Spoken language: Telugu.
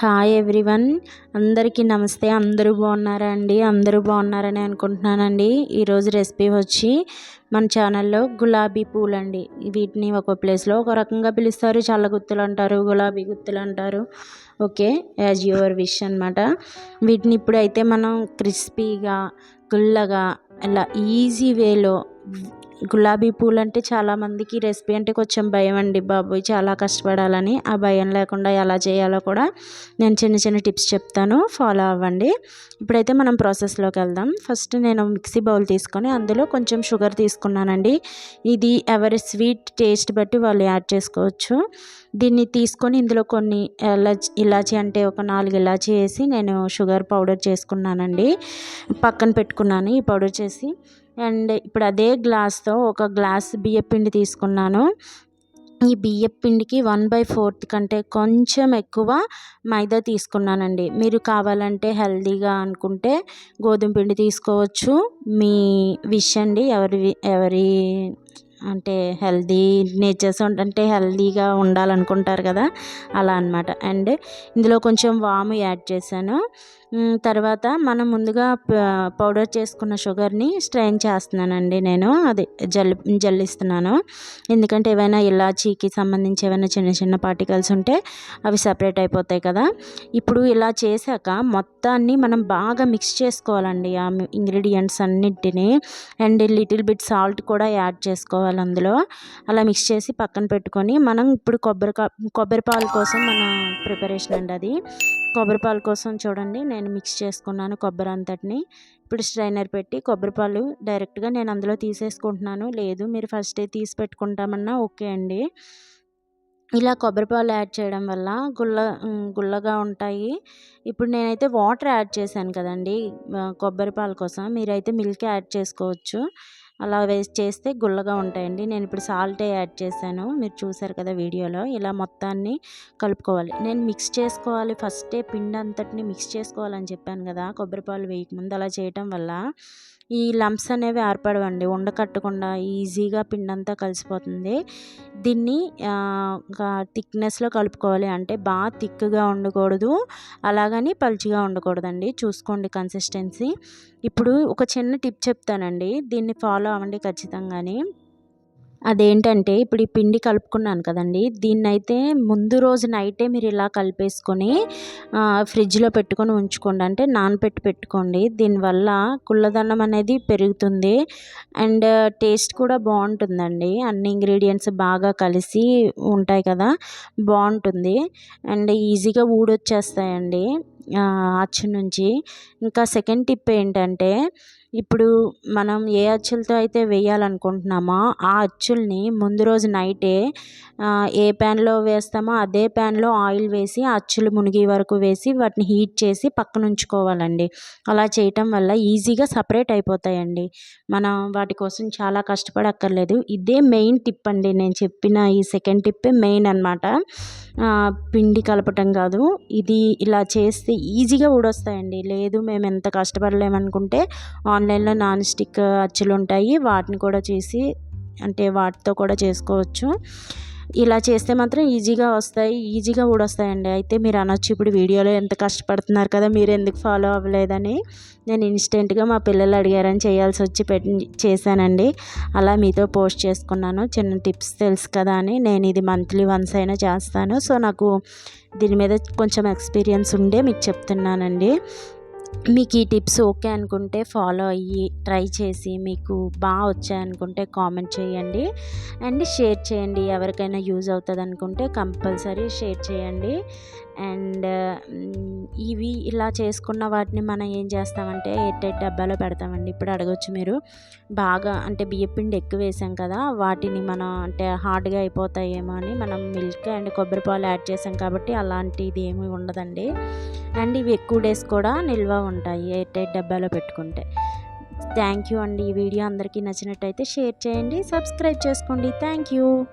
హాయ్ ఎవ్రీవన్ అందరికీ నమస్తే. అందరూ బాగున్నారా అండి? అందరూ బాగున్నారని అనుకుంటున్నానండి. ఈరోజు రెసిపీ వచ్చి మన ఛానల్లో గులాబీ పూలు అండి వీటిని ఒక ప్లేస్లో ఒక రకంగా పిలుస్తారు. చల్ల గుత్తులు అంటారు గులాబీ గుత్తులు అంటారు. ఓకే యాజ్ యువర్ విష్ అనమాట వీటిని ఇప్పుడైతే మనం క్రిస్పీగా గుల్లగా అలా ఈజీ వేలో గులాబీ పూలు అంటే చాలామందికి రెసిపీ అంటే కొంచెం భయం అండి బాబోయ్ చాలా కష్టపడాలని. ఆ భయం లేకుండా ఎలా చేయాలో కూడా నేను చిన్న చిన్న టిప్స్ చెప్తాను. ఫాలో అవ్వండి. ఇప్పుడైతే మనం ప్రాసెస్లోకి వెళ్దాం. ఫస్ట్ నేను మిక్సీ బౌల్ తీసుకొని అందులో కొంచెం షుగర్ తీసుకున్నానండి. ఇది ఎవరి స్వీట్ టేస్ట్ బట్టి వాళ్ళు యాడ్ చేసుకోవచ్చు. దీన్ని తీసుకొని ఇందులో కొన్ని ఇలాచి ఇలాచి అంటే ఒక నాలుగు ఇలాచి వేసి నేను షుగర్ పౌడర్ చేసుకున్నానండి. పక్కన పెట్టుకున్నాను ఈ పౌడర్ చేసి. అండ్ ఇప్పుడు అదే గ్లాస్తో ఒక గ్లాస్ బియ్యపిండి తీసుకున్నాను. ఈ బియ్యపిండికి వన్ బై ఫోర్త్ కంటే కొంచెం ఎక్కువ మైదా తీసుకున్నానండి. మీరు కావాలంటే హెల్దీగా అనుకుంటే గోధుమ పిండి తీసుకోవచ్చు. మీ విష్ అండి ఎవరి ఎవరి అంటే హెల్దీ నేచర్స్ అంటే హెల్దీగా ఉండాలనుకుంటారు కదా అలా అనమాట అండ్ ఇందులో కొంచెం వాము యాడ్ చేశాను. తర్వాత మనం ముందుగా పౌడర్ చేసుకున్న షుగర్ని స్ట్రెయిన్ చేస్తున్నానండి నేను. అది జల్లి జల్లిస్తున్నాను. ఎందుకంటే ఏవైనా ఇలాచీకి సంబంధించి ఏమైనా చిన్న చిన్న పార్టికల్స్ ఉంటే అవి సపరేట్ అయిపోతాయి కదా. ఇప్పుడు ఇలా చేశాక మొత్తాన్ని మనం బాగా మిక్స్ చేసుకోవాలండి ఆ ఇంగ్రీడియంట్స్ అన్నింటినీ. అండ్ లిటిల్ బిట్ సాల్ట్ కూడా యాడ్ చేసుకోవాలి అందులో. అలా మిక్స్ చేసి పక్కన పెట్టుకొని మనం ఇప్పుడు కొబ్బరి కొబ్బరి పాలు కోసం మన ప్రిపరేషన్ అండి అది. కొబ్బరి పాలు కోసం చూడండి నేను మిక్స్ చేసుకున్నాను కొబ్బరి అంతటిని. ఇప్పుడు స్ట్రైనర్ పెట్టి కొబ్బరి పాలు డైరెక్ట్గా నేను అందులో తీసేసుకుంటున్నాను. లేదు మీరు ఫస్ట్ తీసి పెట్టుకుంటామన్నా ఓకే అండి. ఇలా కొబ్బరి పాలు యాడ్ చేయడం వల్ల గుల్ల గుల్లగా ఉంటాయి. ఇప్పుడు నేనైతే వాటర్ యాడ్ చేశాను కదండి కొబ్బరి పాలు కోసం. మీరైతే మిల్క్ యాడ్ చేసుకోవచ్చు. అలా వేస్ట్ చేస్తే గుల్లగా ఉంటాయండి. నేను ఇప్పుడు సాల్టే యాడ్ చేశాను. మీరు చూసారు కదా వీడియోలో. ఇలా మొత్తాన్ని కలుపుకోవాలి. నేను మిక్స్ చేసుకోవాలి. ఫస్టే పిండి అంతటిని మిక్స్ చేసుకోవాలని చెప్పాను కదా. కొబ్బరిపాలు వేయకముందు అలా చేయటం వల్ల ఈ లంప్స్ అనేవి ఏర్పడవండి. ఉండకట్టకుండా ఈజీగా పిండి అంతా కలిసిపోతుంది. దీన్ని థిక్నెస్లో కలుపుకోవాలి. అంటే బాగా థిక్గా ఉండకూడదు. అలాగని పల్చిగా ఉండకూడదండి. చూసుకోండి కన్సిస్టెన్సీ. ఇప్పుడు ఒక చిన్న టిప్ చెప్తానండి. దీన్ని ఫాలో అవ్వండి ఖచ్చితంగానే. అదేంటంటే ఇప్పుడు ఈ పిండి కలుపుకున్నాను కదండి దీన్నైతే ముందు రోజు నైటే మీరు ఇలా కలిపేసుకొని ఫ్రిడ్జ్లో పెట్టుకొని ఉంచుకోండి. అంటే నానపెట్టి పెట్టుకోండి. దీనివల్ల కుళ్ళదన్నం అనేది పెరుగుతుంది. అండ్ టేస్ట్ కూడా బాగుంటుందండి. అన్ని ఇంగ్రీడియంట్స్ బాగా కలిసి ఉంటాయి కదా బాగుంటుంది. అండ్ ఈజీగా ఊడొచ్చేస్తాయండి అచ్చు నుంచి ఇంకా సెకండ్ టిప్ ఏంటంటే ఇప్పుడు మనం ఏ అచ్చులతో అయితే వేయాలనుకుంటున్నామో ఆ అచ్చుల్ని ముందు రోజు నైటే ఏ ప్యాన్లో వేస్తామో అదే ప్యాన్లో ఆయిల్ వేసి ఆ అచ్చులు మునిగే వరకు వేసి వాటిని హీట్ చేసి పక్కన ఉంచుకోవాలండి అలా చేయటం వల్ల ఈజీగా సపరేట్ అయిపోతాయండి. మనం వాటి కోసం చాలా కష్టపడక్కర్లేదు. ఇదే మెయిన్ టిప్ అండి నేను చెప్పిన ఈ సెకండ్ టిప్పే మెయిన్ అనమాట పిండి కలపటం కాదు. ఇది ఇలా చేస్తే ఈజీగా ఊడొస్తాయండి. లేదు మేము ఎంత కష్టపడలేమనుకుంటే ఆన్లైన్లో నాన్ స్టిక్ అచ్చులు ఉంటాయి. వాటిని కూడా చేసి అంటే వాటితో కూడా చేసుకోవచ్చు. ఇలా చేస్తే మాత్రం ఈజీగా వస్తాయి. ఈజీగా కూడా వస్తాయండి. అయితే మీరు అనొచ్చు ఇప్పుడు వీడియోలో ఎంత కష్టపడుతున్నారు కదా మీరు ఎందుకు ఫాలో అవ్వలేదని. నేను ఇన్స్టెంట్గా మా పిల్లలు అడిగారని చేయాల్సి వచ్చి పెట్టి చేశానండి. అలా మీతో పోస్ట్ చేసుకున్నాను. చిన్న టిప్స్ తెలుసు కదా అని. నేను ఇది మంత్లీ వన్స్ అయినా చేస్తాను. సో నాకు దీని మీద కొంచెం ఎక్స్పీరియన్స్ ఉండే మీకు చెప్తున్నానండి. మీకు ఈ టిప్స్ ఓకే అనుకుంటే ఫాలో అయ్యి ట్రై చేసి మీకు బాగా వచ్చాయనుకుంటే కామెంట్ చేయండి. అండ్ షేర్ చేయండి. ఎవరికైనా యూజ్ అవుతుంది అనుకుంటే కంపల్సరీ షేర్ చేయండి. అండ్ ఇవి ఇలా చేసుకున్న వాటిని మనం ఏం చేస్తామంటే ఎయిట్ డబ్బాలో పెడతామండి. ఇప్పుడు అడగచ్చు మీరు. బాగా అంటే బియ్యపిండి ఎక్కువ వేసాం కదా వాటిని మనం అంటే హార్డ్గా అయిపోతాయేమో అని మనం మిల్క్ అండ్ కొబ్బరి పాలు యాడ్ చేసాం కాబట్టి అలాంటిది ఏమీ ఉండదండి. అండ్ ఇవి ఎక్కువ డేస్ కూడా నిల్వ ఉంటాయి ఎయిట్ ఎయిట్ డబ్బాలో పెట్టుకుంటే. థ్యాంక్ యూ అండి ఈ వీడియో అందరికీ నచ్చినట్టయితే షేర్ చేయండి సబ్స్క్రైబ్ చేసుకోండి. Thank you.